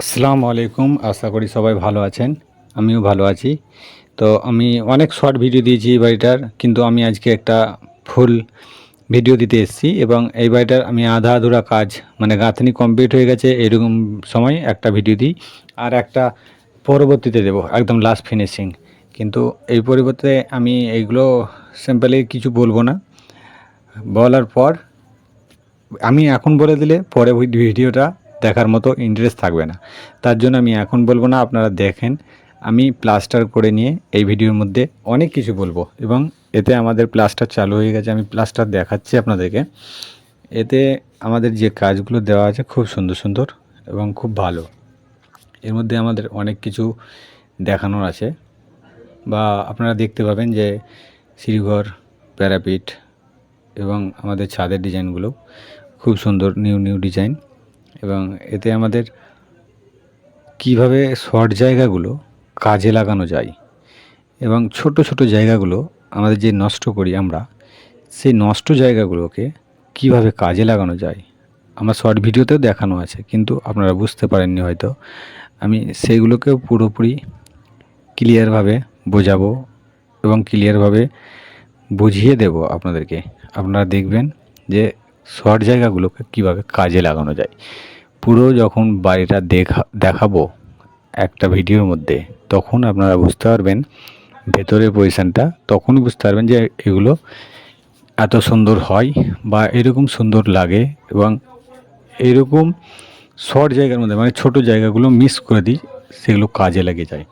আসসালামু আলাইকুম, আশা করি সবাই ভালো আছেন। আমিও ভালো আছি। তো আমি অনেক শর্ট ভিডিও দিয়েছি এই বাড়িটার, কিন্তু আমি আজকে একটা ফুল ভিডিও দিতে এসেছি এবং এই বাড়িটার আমি আধা আধুরা কাজ মানে গাঁথনি কমপ্লিট হয়ে গেছে এরকম সময় একটা ভিডিও দিই আর একটা পরবর্তীতে দেবো, একদম লাস্ট ফিনিশিং কিন্তু এই পরিবর্তে আমি এইগুলো সিম্পলি কিছু বলব না। বলার পর, আমি এখন বলে দিলে পরে ভিডিওটা দেখার মতো ইন্টারেস্ট থাকবে না। তার জন্য আমি এখন বলব না, আপনারা দেখেন। আমি প্লাস্টার করে নিয়ে এই ভিডিওর মধ্যে অনেক কিছু বলব এবং এতে আমাদের প্লাস্টার চালু হয়ে গেছে। আমি প্লাস্টার দেখাচ্ছি আপনাদেরকে। এতে আমাদের যে কাজগুলো দেওয়া আছে খুব সুন্দর সুন্দর এবং খুব ভালো। এর মধ্যে আমাদের অনেক কিছু দেখানোর আছে। বা আপনারা দেখতে পাবেন যে সিঁড়িঘর, প্যারাপিট এবং আমাদের ছাদের ডিজাইনগুলো খুব সুন্দর নিউ নিউ ডিজাইন এবং এতে আমাদের কীভাবে শর্ট জায়গাগুলো কাজে লাগানো যায় এবং ছোট ছোট জায়গাগুলো আমাদের যে নষ্ট করি আমরা, সেই নষ্ট জায়গাগুলোকে কীভাবে কাজে লাগানো যায়। আমার শর্ট ভিডিওতেও দেখানো আছে, কিন্তু আপনারা বুঝতে পারেননি হয়তো। আমি সেইগুলোকেও পুরোপুরি ক্লিয়ারভাবে বোঝাবো এবং ক্লিয়ারভাবে বুঝিয়ে দেব আপনাদেরকে। আপনারা দেখবেন যে শর্ট জায়গাগুলোকে কীভাবে কাজে লাগানো যায়। পুরো যখন বাড়িটা দেখা, দেখাবো একটা ভিডিওর মধ্যে, তখন আপনারা বুঝতে পারবেন, ভেতরের পজিশানটা তখনই বুঝতে পারবেন যে এগুলো এত সুন্দর হয় বা এরকম সুন্দর লাগে এবং এরকম শর্ট জায়গার মধ্যে মানে ছোট জায়গাগুলো মিস করে দিই, সেগুলো কাজে লেগে যায়।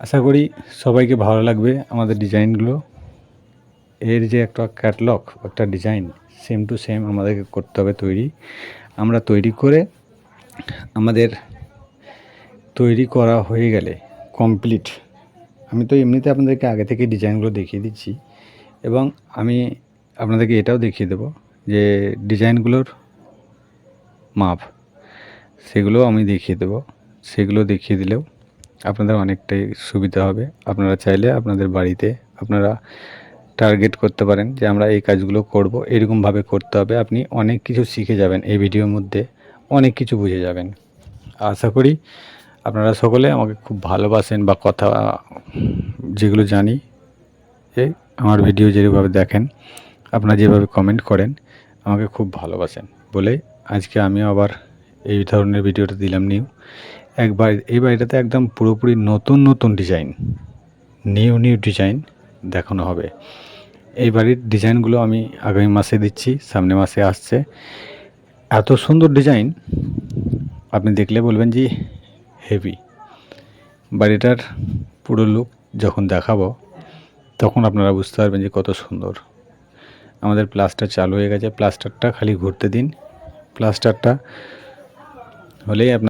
আশা করি সবাইকে ভালো লাগবে আমাদের ডিজাইনগুলো। এর যে একটা ক্যাটলগ একটা ডিজাইন সেম টু সেম আমাদেরকে করতে হবে তৈরি। আমরা তৈরি করে আমাদের তৈরি করা হয়ে গেলে কমপ্লিট আমি তো এমনিতে আপনাদেরকে আগে থেকে ডিজাইনগুলো দেখিয়ে দিচ্ছি এবং আমি আপনাদেরকে এটাও দেখিয়ে দেবো যে ডিজাইনগুলোর মাপ সেগুলো আমি দেখিয়ে দেবো। সেগুলো দেখিয়ে দিলেও আপনাদের অনেকটাই সুবিধা হবে। আপনারা চাইলে আপনাদের বাড়িতে আপনারা টার্গেট করতে পারেন যে আমরা এই কাজগুলো করব এরকমভাবে করতে হবে। আপনি অনেক কিছু শিখে যাবেন এই ভিডিওর মধ্যে, অনেক কিছু বুঝে যাবেন। আশা করি আপনারা সকলে আমাকে খুব ভালোবাসেন বা কথা যেগুলো জানি এই আমার ভিডিও যেভাবে দেখেন, আপনারা যেভাবে কমেন্ট করেন, আমাকে খুব ভালোবাসেন বলে আজকে আমি আবার এই ধরনের ভিডিওটা দিলাম নিউ। একবার, এই বাড়িটাতে একদম পুরোপুরি নতুন নতুন ডিজাইন নিউ নিউ ডিজাইন দেখানো হবে। এই বাড়ির ডিজাইনগুলো আমি আগামী মাসে দিচ্ছি, সামনে মাসে আসছে। এত সুন্দর ডিজাইন, আপনি দেখলে বলবেন যে হেভি। বাড়িটার পুরো লুক যখন দেখাবো, তখন আপনারা বুঝতে পারবেন যে কত সুন্দর। আমাদের প্লাস্টার চালু হয়ে গেছে, প্লাস্টারটা খালি ঘুরতে দিন। প্লাস্টারটা হলেই আপনার